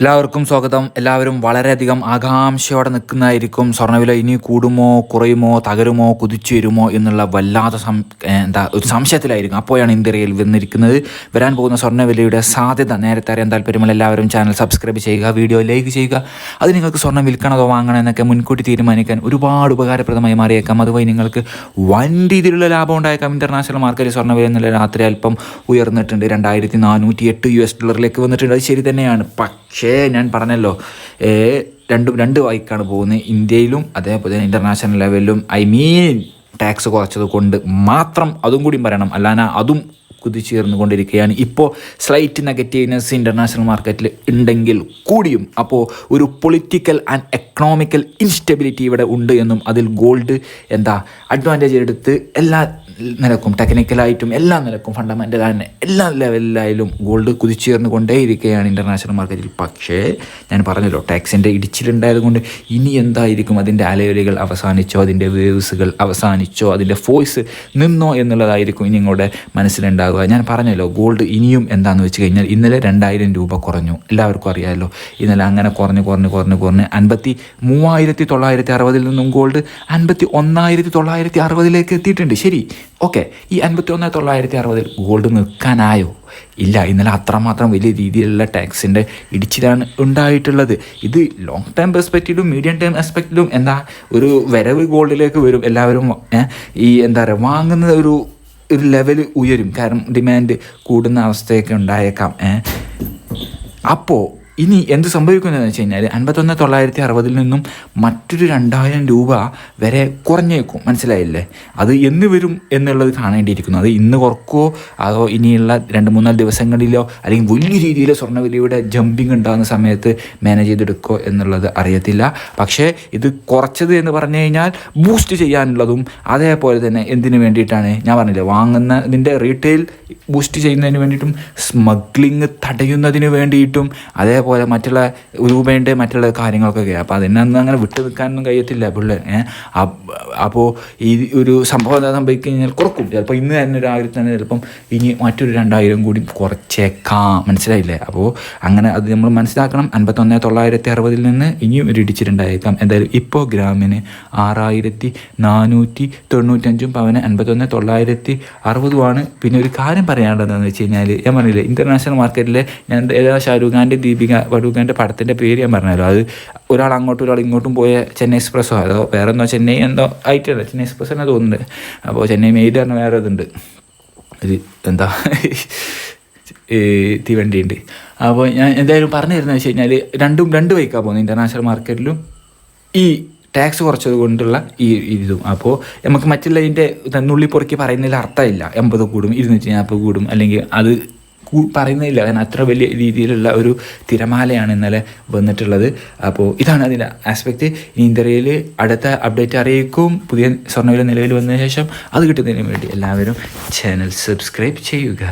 എല്ലാവർക്കും സ്വാഗതം. എല്ലാവരും വളരെയധികം ആകാംക്ഷയോടെ നിൽക്കുന്നതായിരിക്കും. സ്വർണവില ഇനി കൂടുമോ കുറയുമോ തകരുമോ കുതിച്ചുയരുമോ എന്നുള്ള വല്ലാത്ത സം എന്താ ഒരു സംശയത്തിലായിരിക്കും. അപ്പോഴാണ് ഇന്ത്യയിൽ വന്നിരിക്കുന്നത്. വരാൻ പോകുന്ന സ്വർണവിലയുടെ സാധ്യത. നേരത്തെ അറിയാൻ താല്പര്യമുള്ള എല്ലാവരും ചാനൽ സബ്സ്ക്രൈബ് ചെയ്യുക വീഡിയോ ലൈക്ക് ചെയ്യുക. അത് നിങ്ങൾക്ക് സ്വർണം വിൽക്കണതോ വാങ്ങണോ എന്നൊക്കെ മുൻകൂട്ടി തീരുമാനിക്കാൻ ഒരുപാട് ഉപകാരപ്രദമായി മാറിയേക്കാം. അതുവഴി നിങ്ങൾക്ക് വൻ രീതിയിലുള്ള ലാഭം ഉണ്ടായേക്കാം. ഇന്റർനാഷണൽ മാർക്കറ്റിൽ സ്വർണവില എന്നുള്ള രാത്രി അല്പം ഉയർന്നിട്ടുണ്ട്. രണ്ടായിരത്തി നാനൂറ്റി എട്ട് യു എസ് ഡോളറിലേക്ക് വന്നിട്ടുണ്ട്. അത് ശരി തന്നെയാണ്. പക്ഷേ ഞാൻ പറഞ്ഞല്ലോ രണ്ടും രണ്ട് വായിക്കാണ് പോകുന്നത്. ഇന്ത്യയിലും അതേപോലെ തന്നെ ഇന്റർനാഷണൽ ലെവലിലും ഐ മീൻ ടാക്സ് കുറച്ചത് കൊണ്ട് മാത്രം അതും കൂടി പറയണം. അല്ലാതെ അതും കുതിച്ചേർന്നു കൊണ്ടിരിക്കുകയാണ് ഇപ്പോൾ സ്ലൈറ്റ് നെഗറ്റീവ്നെസ് ഇന്റർനാഷണൽ മാർക്കറ്റിൽ ഉണ്ടെങ്കിൽ കൂടിയും അപ്പോൾ ഒരു പൊളിറ്റിക്കൽ ആൻഡ് എക്കണോമിക്കൽ ഇൻസ്റ്റെബിലിറ്റി ഇവിടെ ഉണ്ട് എന്നും അതിൽ ഗോൾഡ് എന്താ അഡ്വാന്റേജ് എടുത്ത് എല്ലാ നിലക്കും ടെക്നിക്കലായിട്ടും എല്ലാ നിലക്കും ഫണ്ടമെന്റൽ തന്നെ എല്ലാ ലെവലിലായാലും ഗോൾഡ് കുതിച്ചുയർന്നു കൊണ്ടേയിരിക്കുകയാണ് ഇന്റർനാഷണൽ മാർക്കറ്റിൽ പക്ഷേ ഞാൻ പറഞ്ഞല്ലോ ടാക്സിന്റെ ഇടിച്ചിലുണ്ടായത് കൊണ്ട് ഇനി എന്തായിരിക്കും അതിന്റെ അലയൊലികൾ അവസാനിച്ചോ അതിന്റെ വേവ്സുകൾ അവസാനിച്ചോ അതിന്റെ ഫോഴ്സ് നിന്നോ എന്നുള്ളതായിരിക്കും ഇനി നിങ്ങളുടെ മനസ്സിലുണ്ടാകുക ഞാൻ പറഞ്ഞല്ലോ ഗോൾഡ് ഇനിയും എന്താണെന്ന് വെച്ച് കഴിഞ്ഞാൽ ഇന്നലെ രണ്ടായിരം രൂപ കുറഞ്ഞു. എല്ലാവർക്കും അറിയാമല്ലോ ഇന്നലെ അങ്ങനെ കുറഞ്ഞ് കുറഞ്ഞ് കുറഞ്ഞ് കുറഞ്ഞ് അൻപത്തി മൂവായിരത്തി തൊള്ളായിരത്തി അറുപതിൽ നിന്നും ഗോൾഡ് അൻപത്തി ഒന്നായിരത്തി തൊള്ളായിരത്തി അറുപതിലേക്ക് എത്തിയിട്ടുണ്ട്. ശരി ഓക്കെ ഈ അൻപത്തി ഒന്ന് തൊള്ളായിരത്തി അറുപതിൽ ഗോൾഡ് നിൽക്കാനായോ? ഇല്ല ഇന്നലെ അത്രമാത്രം വലിയ രീതിയിലുള്ള ടാക്സിന്റെ ഇടിച്ചിലാണ് ഉണ്ടായിട്ടുള്ളത്. ഇത് ലോങ് ടേം പെർസ്പെക്റ്റീവിലും മീഡിയം ടേം എസ്പെക്റ്റിലും എന്താ ഒരു വരവ് ഗോൾഡിലേക്ക് വരും. എല്ലാവരും ഈ എന്താ പറയുക വാങ്ങുന്ന ഒരു ഒരു ലെവൽ ഉയരും. കാരണം ഡിമാൻഡ് കൂടുന്ന അവസ്ഥയൊക്കെ ഉണ്ടായേക്കാം അപ്പോൾ ഇനി എന്ത് സംഭവിക്കുന്നതെന്ന് വെച്ച് കഴിഞ്ഞാൽ അൻപത്തൊന്ന് തൊള്ളായിരത്തി അറുപതിൽ നിന്നും മറ്റൊരു രണ്ടായിരം രൂപ വരെ കുറഞ്ഞേക്കും. മനസ്സിലായില്ലേ? അത് എന്ന് വരും എന്നുള്ളത് കാണേണ്ടിയിരിക്കുന്നു. അത് ഇന്ന് കുറക്കുമോ അതോ ഇനിയുള്ള രണ്ട് മൂന്നാൽ ദിവസങ്ങളിലോ അല്ലെങ്കിൽ വലിയ രീതിയിൽ സ്വർണവിലയുടെ ജമ്പിങ് ഉണ്ടാകുന്ന സമയത്ത് മാനേജ് ചെയ്തെടുക്കുമോ എന്നുള്ളത് അറിയത്തില്ല. പക്ഷേ ഇത് കുറച്ചത് എന്ന് പറഞ്ഞു കഴിഞ്ഞാൽ ബൂസ്റ്റ് ചെയ്യാനുള്ളതും അതേപോലെ തന്നെ എന്തിനു വേണ്ടിയിട്ടാണ്? ഞാൻ പറഞ്ഞില്ലേ വാങ്ങുന്നതിന്റെ റീറ്റെയിൽ ബൂസ്റ്റ് ചെയ്യുന്നതിന് വേണ്ടിയിട്ടും സ്മഗ്ലിങ് തടയുന്നതിന് വേണ്ടിയിട്ടും അതേപോലെ മറ്റുള്ള രൂപയുടെ മറ്റുള്ള കാര്യങ്ങൾക്കൊക്കെ അപ്പോൾ അതിനൊന്നും അങ്ങനെ വിട്ടു നിൽക്കാനൊന്നും കഴിയത്തില്ല പിള്ളേർ അപ്പോൾ ഈ ഒരു സംഭവം എന്താ സംഭവിക്കുക കഴിഞ്ഞാൽ കുറക്കും ചിലപ്പോൾ ഇന്ന് തന്നെ ഒരു ആയിരത്തി തന്നെ ചിലപ്പം ഇനി മറ്റൊരു രണ്ടായിരം കൂടി കുറച്ചേക്കാം. മനസ്സിലായില്ലേ? അപ്പോൾ അങ്ങനെ അത് നമ്മൾ മനസ്സിലാക്കണം. അൻപത്തൊന്ന് തൊള്ളായിരത്തി അറുപതിൽ നിന്ന് ഇനിയും ഒരു ഇടിച്ചിട്ടുണ്ടായേക്കാം. എന്തായാലും ഇപ്പോൾ ഗ്രാമിന് ആറായിരത്തി നാനൂറ്റി തൊണ്ണൂറ്റഞ്ചും പവന് അൻപത്തൊന്ന് തൊള്ളായിരത്തി അറുപതുമാണ്. പിന്നെ ഒരു കാര്യം പറയാനുള്ളതെന്ന് വെച്ച് കഴിഞ്ഞാൽ ഞാൻ പറഞ്ഞില്ലേ ഇന്റർനാഷണൽ മാർക്കറ്റിൽ ഞാൻ ഏതാ ഷാരൂഖ് ഖാന്റെ ദീപിക പഡുഖാന്റെ പടത്തിന്റെ പേര് ഞാൻ പറഞ്ഞല്ലോ. അത് ഒരാൾ അങ്ങോട്ടും ഒരാൾ ഇങ്ങോട്ടും പോയ ചെന്നൈ എക്സ്പ്രസ്സോ അതോ വേറെ എന്തോ ചെന്നൈ എന്തോ ആയിട്ടല്ല ചെന്നൈ എക്സ്പ്രസ് തന്നെ തോന്നുന്നുണ്ട്. അപ്പോൾ ചെന്നൈ മെയിൽ പറഞ്ഞ വേറെ ഇതുണ്ട്. ഇത് എന്താ തീവണ്ടിയുണ്ട്. അപ്പോൾ ഞാൻ എന്തായാലും പറഞ്ഞു തരുന്നത് വെച്ച് കഴിഞ്ഞാൽ രണ്ടും രണ്ട് ബൈക്കാണ് പോകുന്നത്. ഇന്റർനാഷണൽ മാർക്കറ്റിലും ഈ ടാക്സ് കുറച്ചത് കൊണ്ടുള്ള ഈ ഇതും. അപ്പോൾ നമുക്ക് മറ്റുള്ളതിന്റെ തന്നുള്ളി പൊറുക്കി പറയുന്നതിൽ അർത്ഥമില്ല. എൺപത് കൂടും ഇരുന്നൂറ്റി നാൽപ്പത് കൂടും അല്ലെങ്കിൽ അത് പറയുന്നില്ല കാരണം അത്ര വലിയ രീതിയിലുള്ള ഒരു തിരമാലയാണ് ഇന്നലെ വന്നിട്ടുള്ളത്. അപ്പോൾ ഇതാണ് അതിന്റെ ആസ്പെക്റ്റ് ഇനി ഇന്ത്യയിൽ അടുത്ത അപ്ഡേറ്റ് അറിയിക്കും. പുതിയ സ്വർണവില നിലവിൽ വന്നതിന് ശേഷം അത് കിട്ടുന്നതിന് വേണ്ടി എല്ലാവരും ചാനൽ സബ്സ്ക്രൈബ് ചെയ്യുക.